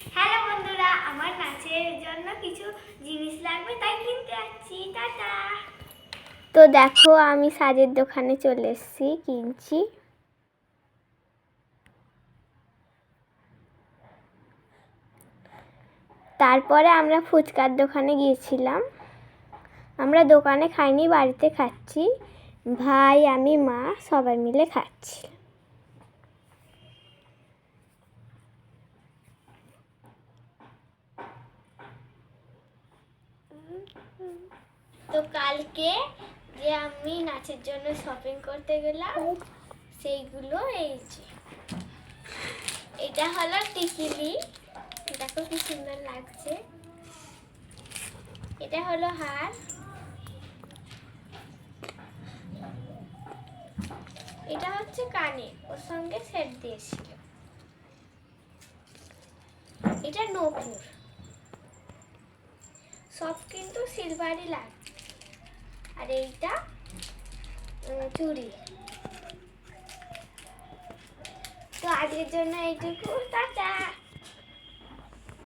Hello বন্ধুরা, আমার নাচের জন্য কিছু জিনিস লাগবে, তাই কিনতে যাচ্ছি টাটা। তো দেখো, আমি সাজের দোকানে চলে এসেছি, কিনছি। তারপরে আমরা ফুচকার দোকানে গিয়েছিলাম। আমরা দোকানে খাইনি, বাড়িতে খাচ্ছি। ভাই, আমি, মা, সবাই মিলে খাচ্ছি। তো কালকে যে আমি নাচের জন্য শপিং করতে গেলাম, সেইগুলো এই যে। এটা হলো টিকিলি। দেখো কি সুন্দর লাগছে। এটা হলো হার। এটা হচ্ছে কানে, ওর সঙ্গে সেট দিয়েছিল। এটা নপুর। সব কিন্তু সিলভারই লাগে। আর এইটা চুড়ি। তো আজকের জন্য এইটুকু টাটা।